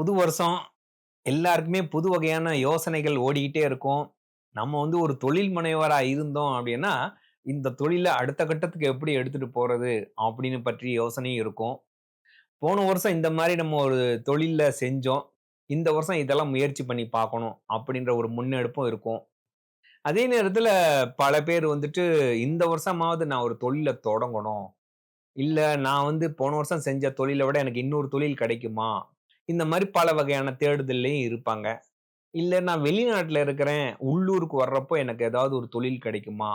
புது வருஷம் எல்லாருக்குமே புது வகையான யோசனைகள் ஓடிக்கிட்டே இருக்கும். நம்ம வந்து ஒரு தொழில் முனைவராக இருந்தோம் அப்படின்னா, இந்த தொழிலை அடுத்த கட்டத்துக்கு எப்படி எடுத்துகிட்டு போகிறது அப்படின்னு பற்றி யோசனையும் இருக்கும். போன வருஷம் இந்த மாதிரி நம்ம ஒரு தொழிலில் செஞ்சோம். இந்த வருஷம் இதெல்லாம் முயற்சி பண்ணி பார்க்கணும் அப்படின்ற ஒரு முன்னெடுப்பும் இருக்கும். அதே நேரத்தில் பல பேர் வந்துட்டு இந்த வருஷமாவது நான் ஒரு தொழிலை தொடங்கணும். இல்லை நான் வந்து போன வருஷம் செஞ்ச தொழிலை விட எனக்கு இன்னொரு தொழில் கிடைக்குமா? இந்த மாதிரி பல வகையான தேடுதல்லையும் இருப்பாங்க. இல்லை நான் வெளிநாட்டில் இருக்கிறேன். உள்ளூருக்கு வர்றப்போ எனக்கு ஏதாவது ஒரு தொழில் கிடைக்குமா?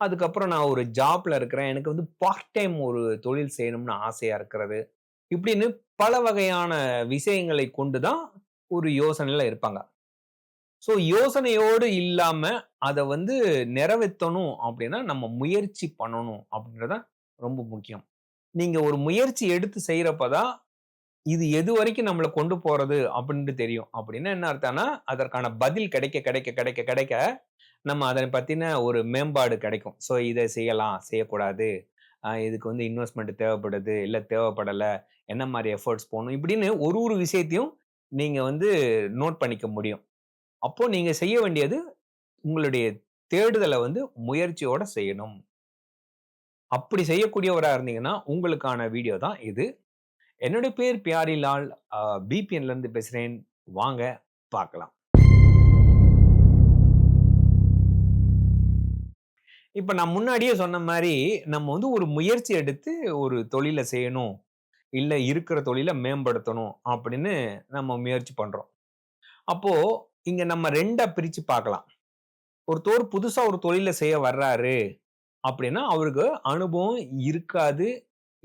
அதுக்கப்புறம் நான் ஒரு ஜாப்ல இருக்கிறேன். எனக்கு வந்து பார்ட் டைம் ஒரு தொழில் செய்யணும்னு ஆசையா இருக்கிறது. இப்படின்னு பல வகையான விஷயங்களை கொண்டு தான் ஒரு யோசனையில் இருப்பாங்க. ஸோ யோசனையோடு இல்லாம அதை வந்து நிறைவேத்தணும் அப்படின்னா, நம்ம முயற்சி பண்ணணும் அப்படின்றது தான் ரொம்ப முக்கியம். நீங்க ஒரு முயற்சி எடுத்து செய்கிறப்ப தான், இது எது வரைக்கும் நம்மளை கொண்டு போறது அப்படின்ட்டு தெரியும். அப்படின்னா என்ன அர்த்தம்னா, அதற்கான பதில் கிடைக்க, கிடைக்க, கிடைக்க, கிடைக்க நம்ம அதை பத்தின ஒரு மேம்பாடு கிடைக்கும். ஸோ இதை செய்யலாம், செய்யக்கூடாது. இதுக்கு வந்து இன்வெஸ்ட்மெண்ட் தேவைப்படுது, இல்லை தேவைப்படலை என்ன மாதிரி எஃபோர்ட்ஸ் போகணும் இப்படின்னு ஒரு ஒரு விஷயத்தையும் நீங்கள் வந்து நோட் பண்ணிக்க முடியும். அப்போ நீங்கள் செய்ய வேண்டியது, உங்களுடைய தேடுதலை வந்து முயற்சியோட செய்யணும். அப்படி செய்யக்கூடியவராக இருந்தீங்கன்னா, உங்களுக்கான வீடியோ தான் இது. என்னுடைய பேர் பியாரிலால். பிபிஎன்லேருந்து பேசுகிறேன் வாங்க பார்க்கலாம். இப்போ நான் முன்னாடியே சொன்ன மாதிரி நம்ம வந்து ஒரு முயற்சி எடுத்து ஒரு தொழிலை செய்யணும். இல்லை இருக்கிற தொழிலை மேம்படுத்தணும் அப்படின்னு நம்ம முயற்சி பண்ணுறோம் அப்போ இங்கே நம்ம ரெண்டாக பிரித்து பார்க்கலாம். ஒருத்தர் புதுசாக ஒரு தொழிலை செய்ய வர்றாரு அப்படின்னா, அவருக்கு அனுபவம் இருக்காது.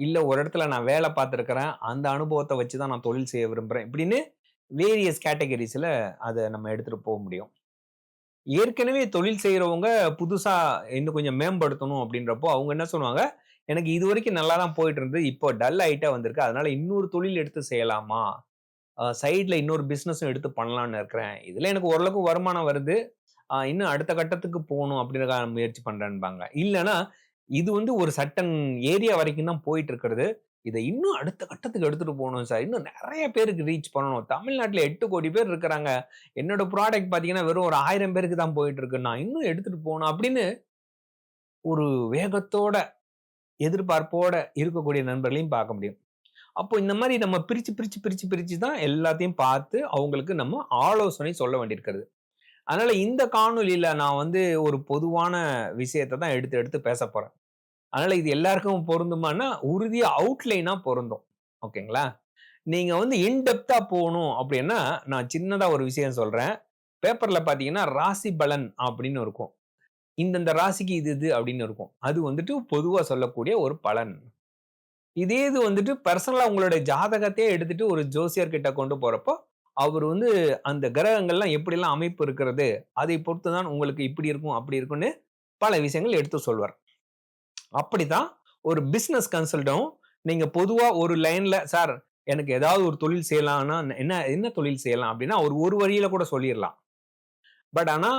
இல்லை ஒரு இடத்துல நான் வேலை பார்த்துருக்குறேன் அந்த அனுபவத்தை வச்சு தான் நான் தொழில் செய்ய விரும்புகிறேன் இப்படின்னு வேரியஸ் கேட்டகரிஸில் அதை நம்ம எடுத்துகிட்டு போக முடியும். ஏற்கனவே தொழில் செய்கிறவங்க புதுசாக இன்னும் கொஞ்சம் மேம்படுத்தணும் அப்படின்றப்போ, அவங்க என்ன சொல்லுவாங்க, எனக்கு இதுவரைக்கும் நல்லா தான் போயிட்டு இருந்தது. இப்போ டல் ஆயிட்டே வந்திருக்கு. அதனால இன்னொரு தொழில் எடுத்து செய்யலாமா? சைடில் இன்னொரு பிஸ்னஸும் எடுத்து பண்ணலான்னு இருக்கிறேன். இதில் எனக்கு ஓரளவுக்கு வருமானம் வருது. இன்னும் அடுத்த கட்டத்துக்கு போகணும் அப்படின்றதுக்காக முயற்சி பண்ணுறேன்பாங்க இல்லைன்னா இது வந்து ஒரு சட்டன் ஏரியா வரைக்கும் தான் போயிட்டு இருக்கிறது. இதை இன்னும் அடுத்த கட்டத்துக்கு எடுத்துட்டு போகணும் சார். இன்னும் நிறைய பேருக்கு ரீச் பண்ணணும். தமிழ்நாட்டில் எட்டு கோடி பேர் இருக்கிறாங்க. என்னோட ப்ராடக்ட் பார்த்தீங்கன்னா, வெறும் ஒரு ஆயிரம் பேருக்கு தான் போயிட்டு இருக்கு. நான் இன்னும் எடுத்துட்டு போகணும் அப்படின்னு ஒரு வேகத்தோட, எதிர்பார்ப்போட இருக்கக்கூடிய நண்பர்களையும் பார்க்க முடியும். அப்போ இந்த மாதிரி நம்ம பிரித்து பிரித்து பிரித்து பிரித்து தான் எல்லாத்தையும் பார்த்து அவங்களுக்கு நம்ம ஆலோசனை சொல்ல வேண்டியிருக்கிறது. அதனால் இந்த காணொலியில் நான் வந்து ஒரு பொதுவான விஷயத்த தான் எடுத்து, எடுத்து பேச போகிறேன் அதனால இது எல்லாருக்கும் பொருந்துமான்னா, உறுதியாக அவுட்லைனா பொருந்தும். ஓகேங்களா? நீங்க வந்து இன் போகணும் அப்படின்னா, நான் சின்னதா ஒரு விஷயம் சொல்றேன். பேப்பர்ல பார்த்தீங்கன்னா, ராசி பலன் அப்படின்னு இருக்கும். இந்தந்த ராசிக்கு இது இது அப்படின்னு இருக்கும். அது வந்துட்டு பொதுவாக சொல்லக்கூடிய ஒரு பலன். இதே இது வந்துட்டு பர்சனலாக உங்களுடைய ஜாதகத்தையே எடுத்துட்டு ஒரு ஜோசியர்கிட்ட கொண்டு போகிறப்போ அவர் வந்து அந்த கிரகங்கள்லாம் எப்படிலாம் அமைப்பு இருக்கிறது, அதை பொறுத்து தான் உங்களுக்கு இப்படி இருக்கும், அப்படி இருக்கும்னு பல விஷயங்கள் எடுத்து சொல்வார். அப்படிதான் ஒரு பிஸ்னஸ் கன்சல்டும் நீங்க பொதுவா ஒரு லைன்ல, "சார் எனக்கு ஏதாவது ஒரு தொழில் செய்யலாம்னா என்ன என்ன தொழில் செய்யலாம்?" அப்படின்னா ஒரு ஒரு வழியில கூட சொல்லிடலாம் பட் ஆனா,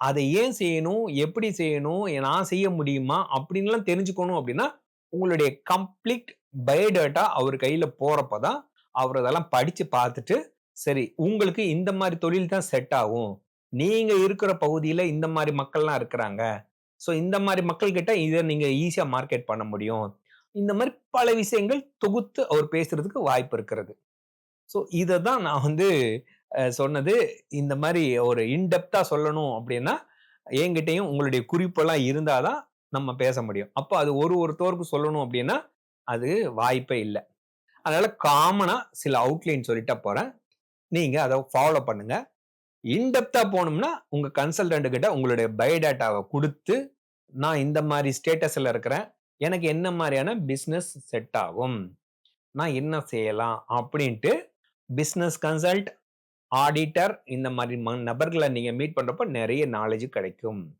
அதை ஏன் செய்யணும்? எப்படி செய்யணும்? நான் செய்ய முடியுமா? அப்படின்லாம் தெரிஞ்சுக்கணும் அப்படின்னா, உங்களுடைய கம்ப்ளீட் பயோடேட்டா அவர் கையில போறப்ப தான், அவர் அதெல்லாம் படிச்சு பார்த்துட்டு, சரி உங்களுக்கு இந்த மாதிரி தொழில் தான் செட் ஆகும். நீங்க இருக்கிற பகுதியில இந்த மாதிரி மக்கள்லாம் இருக்கிறாங்க. ஸோ இந்த மாதிரி மக்கள் கிட்ட இதை நீங்க ஈஸியா மார்க்கெட் பண்ண முடியும். இந்த மாதிரி பல விஷயங்கள் தொகுத்து அவர் பேசுறதுக்கு வாய்ப்பு இருக்கிறது. ஸோ இதை தான் நான் வந்து சொன்னது. இந்த மாதிரி ஒரு இன்டெப்தா சொல்லணும் அப்படின்னா, என்கிட்டையும் உங்களுடைய குறிப்பெல்லாம் இருந்தால் தான் நம்ம பேச முடியும். அப்போ அது ஒரு ஒருத்தோருக்கு சொல்லணும் அப்படின்னா, அது வாய்ப்பே இல்லை அதனால காமனா சில அவுட்லைன் சொல்லிட்டா போறேன். நீங்க அதை ஃபாலோ பண்ணுங்க. இன்டெப்தா போனோம்னா உங்கள் உங்க கன்சல்டன்ட் கிட்ட உங்களுடைய பயோடேட்டாவை கொடுத்து நான் இந்த மாதிரி ஸ்டேட்டஸில் இருக்கிறேன். எனக்கு என்ன மாதிரியான பிஸ்னஸ் செட் ஆகும்? நான் என்ன செய்யலாம்? அப்படின்ட்டு பிஸ்னஸ் கன்சல்ட், ஆடிட்டர் இந்த மாதிரி ம நீங்கள் மீட் பண்ணுறப்ப நிறைய நாலேஜ் கிடைக்கும்.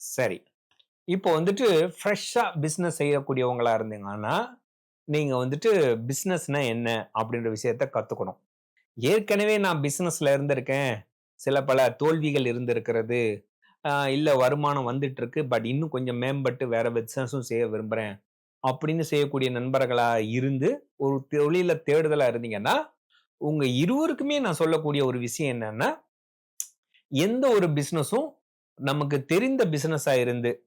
சரி. இப்போ வந்துட்டு ஃப்ரெஷ்ஷாக பிஸ்னஸ் செய்யக்கூடியவங்களாக இருந்தீங்கன்னா, நீங்கள் வந்துட்டு பிஸ்னஸ்னால் என்ன? அப்படின்ற விஷயத்த கற்றுக்கணும் ஏற்கனவே நான் பிஸ்னஸில் இருந்திருக்கேன். சில பல தோல்விகள் இருந்திருக்கிறது. இல்லை வருமானம் வந்துட்டு இருக்கு. பட் இன்னும் கொஞ்சம் மேம்பட்டு வேற பிஸ்னஸும் செய்ய விரும்புகிறேன் அப்படின்னு செய்யக்கூடிய நண்பர்களாக இருந்து, ஒரு தொழில தேடுதலாக இருந்தீங்கன்னா, உங்கள் இருவருக்குமே நான் சொல்லக்கூடிய ஒரு விஷயம் என்னன்னா, எந்த ஒரு பிஸ்னஸும் நமக்கு தெரிந்த பிஸ்னஸாக இருந்து,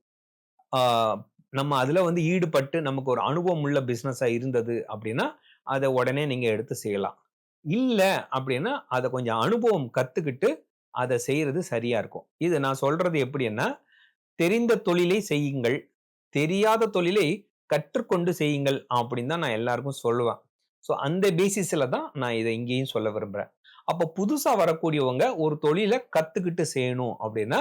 நம்ம அதில் வந்து ஈடுபட்டு நமக்கு ஒரு அனுபவம் உள்ள பிஸ்னஸாக இருந்தது அப்படின்னா, அதை உடனே நீங்கள் எடுத்து செய்யலாம். இல்லை அப்படின்னா, அதை கொஞ்சம் அனுபவம் கற்றுக்கிட்டு அதை செய்கிறது சரியா இருக்கும். இது நான் சொல்றது எப்படின்னா, தெரிந்த தொழிலை செய்யுங்கள். தெரியாத தொழிலை கற்றுக்கொண்டு செய்யுங்கள் அப்படின்னு தான் நான் எல்லாருக்கும் சொல்லுவேன். ஸோ அந்த பேசிஸில் தான் நான் இதை இங்கேயும் சொல்ல விரும்புகிறேன் அப்போ புதுசாக வரக்கூடியவங்க ஒரு தொழிலை கற்றுக்கிட்டு செய்யணும் அப்படின்னா,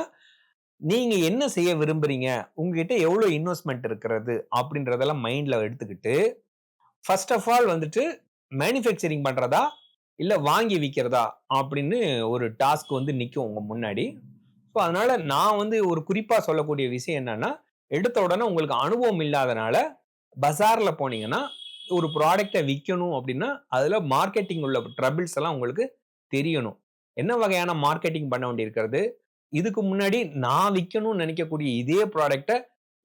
நீங்கள் என்ன செய்ய விரும்புறீங்க? உங்ககிட்ட எவ்வளோ இன்வெஸ்ட்மெண்ட் இருக்கிறது? அப்படின்றதெல்லாம் மைண்டில் எடுத்துக்கிட்டு, ஃபர்ஸ்ட் ஆஃப் ஆல் வந்துட்டு மேனுஃபேக்சரிங் பண்ணுறதா இல்லை வாங்கி விற்கிறதா அப்படின்னு ஒரு டாஸ்க் வந்து நிற்கும் உங்க முன்னாடி. ஸோ அதனால நான் வந்து ஒரு குறிப்பாக சொல்லக்கூடிய விஷயம் என்னன்னா, எடுத்த உடனே உங்களுக்கு அனுபவம் இல்லாதனால, பசாரில் போனீங்கன்னா, ஒரு ப்ராடக்டை விற்கணும் அப்படின்னா, அதில் மார்க்கெட்டிங் உள்ள ட்ரபிள்ஸ் எல்லாம் உங்களுக்கு தெரியணும். என்ன வகையான மார்க்கெட்டிங் பண்ண வேண்டியிருக்கிறது? இதுக்கு முன்னாடி நான் விற்கணும்னு நினைக்கக்கூடிய இதே ப்ராடக்டை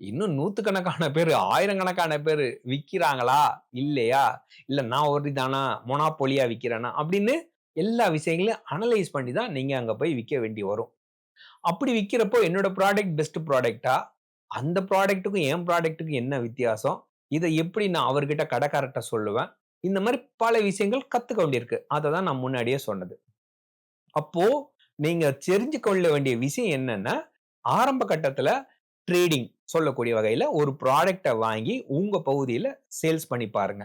இன்னும் நூற்றுக்கணக்கான பேர் ஆயிரக்கணக்கான பேர் விற்கிறாங்களா இல்லையா? இல்லை நான் ஒரு தானா? மொனாப்பொலியா விற்கிறேனா அப்படின்னு எல்லா விஷயங்களையும் அனலைஸ் பண்ணி தான் நீங்கள் அங்கே போய் விற்க வேண்டி வரும். அப்படி விற்கிறப்போ என்னோட ப்ராடக்ட் பெஸ்ட் ப்ராடக்ட்டா? அந்த ப்ராடக்ட்டுக்கும் என் ப்ராடக்ட்டுக்கும் என்ன வித்தியாசம்? இதை எப்படி நான் அவர்கிட்ட கடைக்காரர்கிட்ட சொல்லுவேன்? இந்த மாதிரி பல விஷயங்கள் கற்றுக்க வேண்டியிருக்கு. அதை தான் நான் முன்னாடியே சொன்னது. அப்போது நீங்கள் தெரிஞ்சு கொள்ள வேண்டிய விஷயம் என்னென்னா ஆரம்ப கட்டத்தில் ட்ரேடிங் சொல்லக்கூடிய வகையில் ஒரு ப்ராடக்டை வாங்கி உங்கள் பகுதியில் சேல்ஸ் பண்ணி பாருங்க.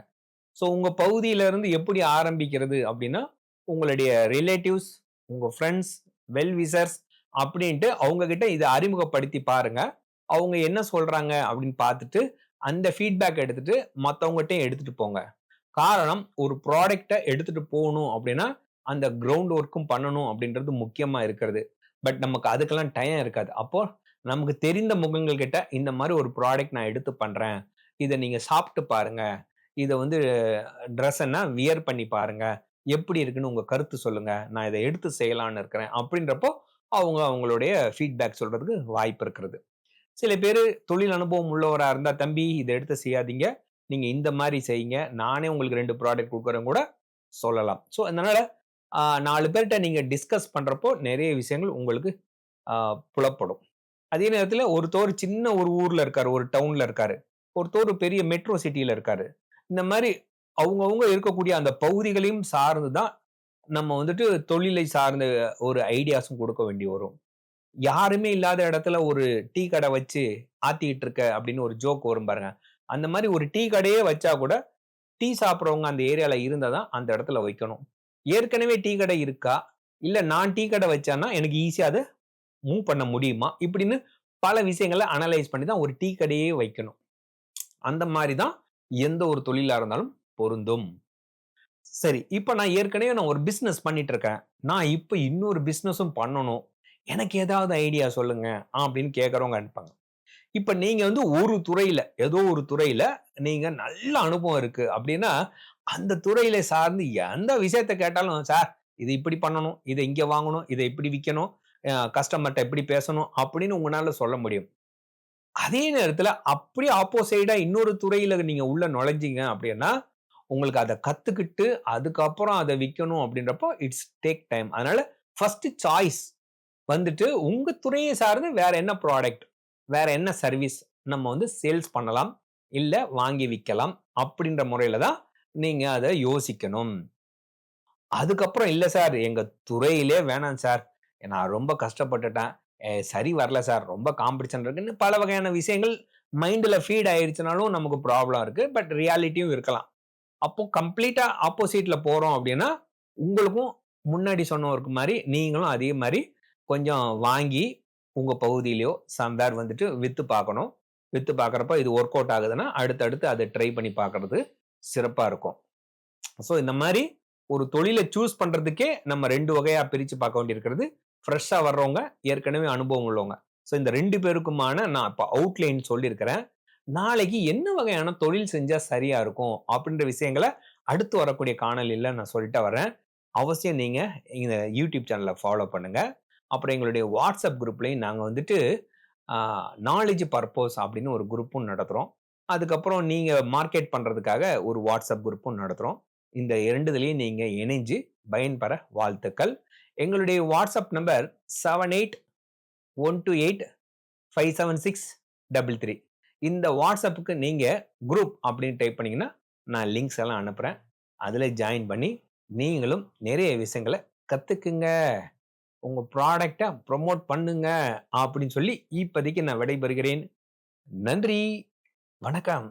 ஸோ உங்கள் பகுதியிலேருந்து எப்படி ஆரம்பிக்கிறது அப்படின்னா, உங்களுடைய ரிலேட்டிவ்ஸ், உங்கள் ஃப்ரெண்ட்ஸ் வெல்விசர்ஸ் அப்படின்ட்டு அவங்கக்கிட்ட இதை அறிமுகப்படுத்தி பாருங்க. அவங்க என்ன சொல்கிறாங்க அப்படின்னு பார்த்துட்டு, அந்த ஃபீட்பேக் எடுத்துட்டு மற்றவங்ககிட்டையும் எடுத்துகிட்டு போங்க. காரணம் ஒரு ப்ராடக்டை எடுத்துகிட்டு போகணும் அப்படின்னா, அந்த கிரவுண்ட் ஒர்க்கும் பண்ணணும் அப்படின்றது முக்கியமாக இருக்கிறது. பட் நமக்கு அதுக்கெல்லாம் டைம் இருக்காது. அப்போது நமக்கு தெரிந்த முகங்கள் கிட்ட இந்த மாதிரி ஒரு ப்ராடக்ட் நான் எடுத்து பண்றேன். இதை நீங்க சாப்பிட்டு பாருங்க. இதை வந்து ட்ரெஸ்ஸன்னா வியர் பண்ணி பாருங்க. எப்படி இருக்குன்னு உங்க கருத்து சொல்லுங்க. நான் இதை எடுத்து செய்யலான்னு இருக்கிறேன். அப்படின்றப்போ, அவங்க அவங்களுடைய ஃபீட்பேக் சொல்றதுக்கு வாய்ப்பு இருக்கிறது. சில பேர் தொழில் அனுபவம் உள்ளவராக இருந்தால் "தம்பி இதை எடுத்து செய்யாதீங்க. நீங்கள் இந்த மாதிரி செய்யுங்க. நானே உங்களுக்கு ரெண்டு ப்ராடக்ட் கொடுக்குறேன் கூட சொல்லலாம். ஸோ அதனால் நாலு பேர்கிட்ட நீங்கள் டிஸ்கஸ் பண்ணுறப்போ நிறைய விஷயங்கள் உங்களுக்கு புலப்படும். அதே நேரத்தில் ஒருத்தர் சின்ன ஒரு ஊரில் இருக்காரு. ஒரு டவுனில் இருக்காரு. ஒருத்தர் பெரிய மெட்ரோ சிட்டியில் இருக்காரு. இந்த மாதிரி அவங்கவுங்க இருக்கக்கூடிய அந்த பகுதிகளையும் சார்ந்து தான் நம்ம வந்துட்டு தொழிலை சார்ந்த ஒரு ஐடியாஸும் கொடுக்க வேண்டி வரும். யாருமே இல்லாத இடத்துல ஒரு டீ கடை வச்சு ஆத்திக்கிட்டு இருக்க அப்படின்னு ஒரு ஜோக் வரும் பாருங்க. அந்த மாதிரி ஒரு டீ கடையே வச்சா கூட, டீ சாப்பிட்றவங்க அந்த ஏரியாவில் இருந்தால் தான் அந்த இடத்துல வைக்கணும். ஏற்கனவே டீ கடை இருக்கா? இல்லை நான் டீ கடை வச்சேன்னா எனக்கு ஈஸியாக அது மூவ் பண்ண முடியுமா? இப்படின்னு பல விஷயங்களை அனலைஸ் பண்ணி தான் ஒரு டீ கடையே வைக்கணும். அந்த மாதிரி தான் எந்த ஒரு தொழிலாக இருந்தாலும் பொருந்தும். சரி, இப்போ நான் ஏற்கனவே நான் ஒரு பிஸ்னஸ் பண்ணிட்டு இருக்கேன். நான் இப்போ இன்னொரு பிஸ்னஸும் பண்ணணும். எனக்கு ஏதாவது ஐடியா சொல்லுங்க அப்படின்னு கேட்குறவங்க அனுப்பாங்க இப்போ நீங்கள் வந்து ஒரு துறையில் ஏதோ ஒரு துறையில் நீங்கள் நல்ல அனுபவம் இருக்குது அப்படின்னா, அந்த துறையில சார்ந்து எந்த விஷயத்த கேட்டாலும், "சார் இது இப்படி பண்ணணும். இதை இங்கே வாங்கணும். இதை இப்படி விற்கணும் கஸ்டமர்கிட்ட எப்படி பேசணும்." அப்படின்னு உங்களால் சொல்ல முடியும். அதே நேரத்தில் அப்படியே ஆப்போசைடாக இன்னொரு துறையில் நீங்கள் உள்ளே நுழைஞ்சிங்க அப்படின்னா, உங்களுக்கு அதை கற்றுக்கிட்டு அதுக்கப்புறம் அதை விற்கணும் அப்படின்றப்போ இட்ஸ் டேக் டைம். அதனால் ஃபஸ்ட்டு சாய்ஸ் வந்துட்டு உங்கள் துறையை சார்ந்து வேற என்ன ப்ராடக்ட், வேற என்ன சர்வீஸ் நம்ம வந்து சேல்ஸ் பண்ணலாம், இல்லை வாங்கி விற்கலாம் அப்படின்ற முறையில் தான் நீங்கள் அதை யோசிக்கணும். அதுக்கப்புறம் இல்லை சார் எங்கள் துறையிலே வேணாம் சார். நான் ரொம்ப கஷ்டப்பட்டுட்டேன். சரி வரல சார். ரொம்ப காம்படிஷன் இருக்குன்னு பல வகையான விஷயங்கள் மைண்டில் ஃபீட் ஆயிடுச்சுனாலும் நமக்கு ப்ராப்ளம் இருக்குது பட் ரியாலிட்டியும் இருக்கலாம். அப்போ கம்ப்ளீட்டாக ஆப்போசிட்டில் போகிறோம் அப்படின்னா, உங்களுக்கும் முன்னாடி சொன்னவருக்கு மாதிரி நீங்களும் அதே மாதிரி கொஞ்சம் வாங்கி உங்கள் பகுதியிலையோ சம்வேர் வந்துட்டு விற்று பார்க்கணும். விற்று பார்க்குறப்ப இது ஒர்க் அவுட் ஆகுதுன்னா, அடுத்தடுத்து அதை ட்ரை பண்ணி பார்க்கறது சிறப்பாக இருக்கும். ஸோ இந்த மாதிரி ஒரு தொழிலை சூஸ் பண்ணுறதுக்கே நம்ம ரெண்டு வகையாக பிரித்து பார்க்க வேண்டியிருக்கிறது. ஃப்ரெஷ்ஷாக வர்றவங்க, ஏற்கனவே அனுபவம் உள்ளவங்க. ஸோ இந்த ரெண்டு பேருக்குமான நான் இப்போ அவுட்லைன் சொல்லியிருக்கிறேன். நாளைக்கு என்ன வகையான தொழில் செஞ்சால் சரியாக இருக்கும் அப்படின்ற விஷயங்களை அடுத்து வரக்கூடிய காணொலியில் நான் சொல்லிட்டு வரேன். அவசியம் நீங்கள் இந்த யூடியூப் சேனலை ஃபாலோ பண்ணுங்கள் அப்புறம் எங்களுடைய வாட்ஸ்அப் குரூப்லேயும் நாங்கள் வந்துட்டு நாலேஜ் பர்பஸ் அப்படின்னு ஒரு குரூப்பும் நடத்துகிறோம் அதுக்கப்புறம் நீங்கள் மார்க்கெட் பண்ணுறதுக்காக ஒரு வாட்ஸ்அப் குரூப்பும் நடத்துகிறோம் இந்த இரண்டுதுலேயும் நீங்கள் இணைஞ்சு பயன்பெற வாழ்த்துக்கள் எங்களுடைய WhatsApp number seven eight one two eight five seven six double three இந்த வாட்ஸ்அப்புக்கு நீங்கள் குரூப் அப்படின்னு டைப் பண்ணிங்கன்னா நான் லிங்க்ஸ் எல்லாம் அனுப்புகிறேன் அதில் ஜாயின் பண்ணி நீங்களும் நிறைய விஷயங்களை கற்றுக்குங்க உங்கள் ப்ராடக்டை ப்ரொமோட் பண்ணுங்க அப்படின்னு சொல்லி இப்போதைக்கு நான் விடைபெறுகிறேன். நன்றி வணக்கம்.